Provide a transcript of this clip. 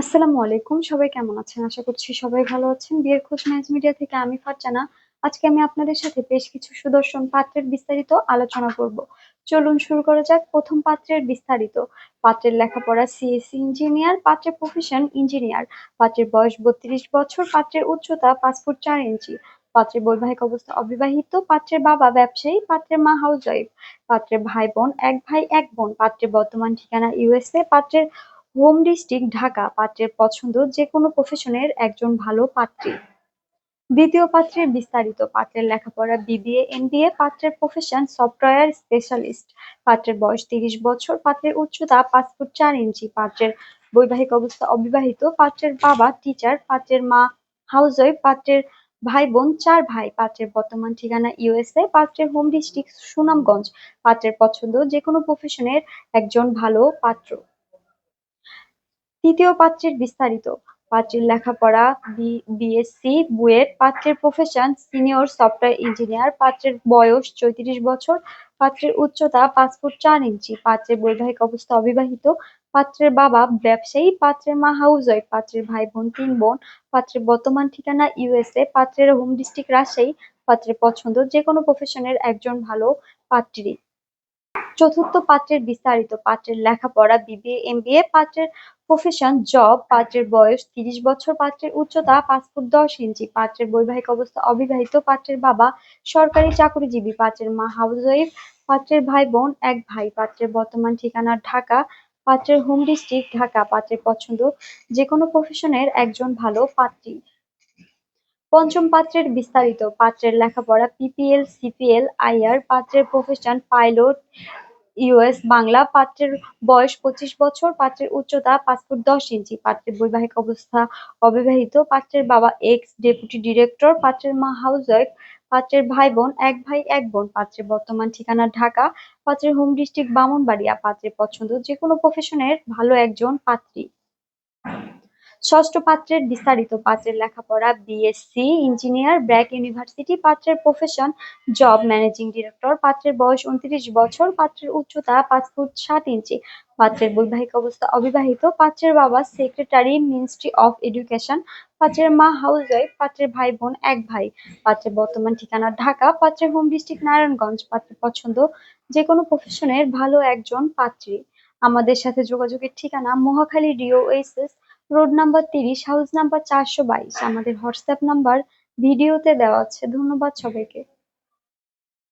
আসসালামু আলাইকুম, সবাই কেমন আছেন? আশা করছি সবাই ভালো আছেন। বিয়ের খোঁজ ম্যাচ মিডিয়া থেকে আমি ফারজানা। আজকে আমি আপনাদের সাথে বেশ কিছু সুদর্শন পাত্রের বিস্তারিত আলোচনা করব। চলুন শুরু করা যাক প্রথম পাত্রের বিস্তারিত। পাত্রের লেখাপড়া সিএসসি ইঞ্জিনিয়ার, পাত্রের প্রফেশন ইঞ্জিনিয়ার। পাত্রের বয়স বত্রিশ বছর, পাত্রের উচ্চতা পাঁচ ফুট চার ইঞ্চি। পাত্রের বৈবাহিক অবস্থা অবিবাহিত, পাত্রের বাবা ব্যবসায়ী, পাত্রের মা হাউস ওয়াইফ পাত্রের ভাই বোন, এক ভাই, এক বোন। পাত্রের বর্তমান ঠিকানা ইউএসএ, পাত্রের হোম ডিস্ট্রিক্ট ঢাকা পাত্রের পছন্দ যে কোনো প্রফেশনের একজন ভালো পাত্রী। দ্বিতীয় পাত্রের বিস্তারিত পাত্রের লেখাপড়া বিবিএ এমবিএ পাত্রের প্রফেশন সফটওয়্যার স্পেশালিস্ট পাত্রের বয়স তিরিশ বছর, পাত্রের উচ্চতা পাঁচ ফুট চার ইঞ্চি, পাত্রের বৈবাহিক অবস্থা অবিবাহিত, পাত্রের বাবা টিচার পাত্রের মা হাউসওয়াইফ পাত্রের ভাই বোন চার ভাই, পাত্রের বর্তমান ঠিকানা ইউএসএ পাত্রের হোম ডিস্ট্রিক্ট সুনামগঞ্জ, পাত্রের পছন্দ যে কোনো প্রফেশনের একজন ভালো পাত্র। তৃতীয় পাত্রের বিস্তারিত। পাত্রের লেখাপড়া বিএসসি বুয়েট, পাত্রের প্রফেশন সিনিয়র সফটওয়্যার ইঞ্জিনিয়ার পাত্রের বয়স চৌত্রিশ বছর, পাত্রের উচ্চতা পাঁচ ফুট চার ইঞ্চি, পাত্রের বৈবাহিক অবস্থা অবিবাহিত, পাত্রের বাবা ব্যবসায়ী, পাত্রের মা হাউসওয়াইফ পাত্রের ভাই বোন তিন বোন, পাত্রের বর্তমান ঠিকানা ইউএসএ পাত্রের হোম ডিস্ট্রিক্ট রাজশাহী, পাত্রের পছন্দ যে কোনো প্রফেশনের একজন ভালো পাত্রী। চতুর্থ পাত্রের বিস্তারিত পাত্রের লেখাপড়া, বিবিএ, এমবিএ, পাত্রের প্রফেশন জব পাত্রের বয়স, তিরিশ বছর, পাত্রের উচ্চতা, পাঁচ ফুট দশ ইঞ্চি, পাত্রের বৈবাহিক অবস্থা, অবিবাহিত, পাত্রের বাবা, সরকারি চাকরিজীবী, পাত্রের মা হাউসওয়াইফ পাত্রের ভাই বোন, এক ভাই, পাত্রের বর্তমান ঠিকানা ঢাকা, পাত্রের হোম ডিস্ট্রিক্ট ঢাকা, পাত্রের পছন্দ যে কোনো প্রফেশনের একজন ভালো পাত্রী। পঞ্চম পাত্রের বিস্তারিত পাত্রের লেখাপড়া পিপিএল সিপিএল আইআর পাত্রের প্রফেশন পাইলট ইউএস বাংলা, পাত্রের বয়স পঁচিশ বছর, পাত্রের উচ্চতা পাঁচ ফুট দশ ইঞ্চি, পাত্রের বৈবাহিক অবস্থা অবিবাহিত, পাত্রের বাবা এক্স ডেপুটি ডিরেক্টর পাত্রের মা হাউস পাত্রের ভাই বোন এক ভাই এক বোন, পাত্রের বর্তমান ঠিকানা ঢাকা, পাত্রের হোম ডিস্ট্রিক্ট বামনবাড়িয়া, পাত্রের পছন্দ যে কোনো প্রফেশনের ভালো একজন পাত্রী। ষষ্ঠ পাত্রের বিস্তারিত পাত্রের লেখাপড়া বিএসসি ইঞ্জিনিয়ার ব্র্যাক ইউনিভার্সিটি পাত্রের প্রফেশন জব ম্যানেজিং ডিরেক্টর পাত্রের বয়স উনত্রিশ বছর, পাত্রের উচ্চতা পাঁচ ফুট সাত ইঞ্চি। পাত্রের বৈবাহিক অবস্থা অবিবাহিত, পাত্রের বাবা সেক্রেটারি মিনিস্ট্রি অফ এডুকেশন পাত্রের মা হাউস ওয়াইফ পাত্রের ভাই বোন এক ভাই। পাত্রের বর্তমান ঠিকানা ঢাকা, পাত্রের হোম ডিস্ট্রিক্ট নারায়ণগঞ্জ, পাত্রের পছন্দ যে কোনো প্রফেশনের ভালো একজন পাত্রী। আমাদের সাথে যোগাযোগের ঠিকানা Mohakhali DOHS road number তিরিশ হাউস নাম্বার চারশো বাইশ, আমাদের হোয়াটসঅ্যাপ নাম্বার ভিডিওতে দেওয়া আছে। ধন্যবাদ সবাইকে।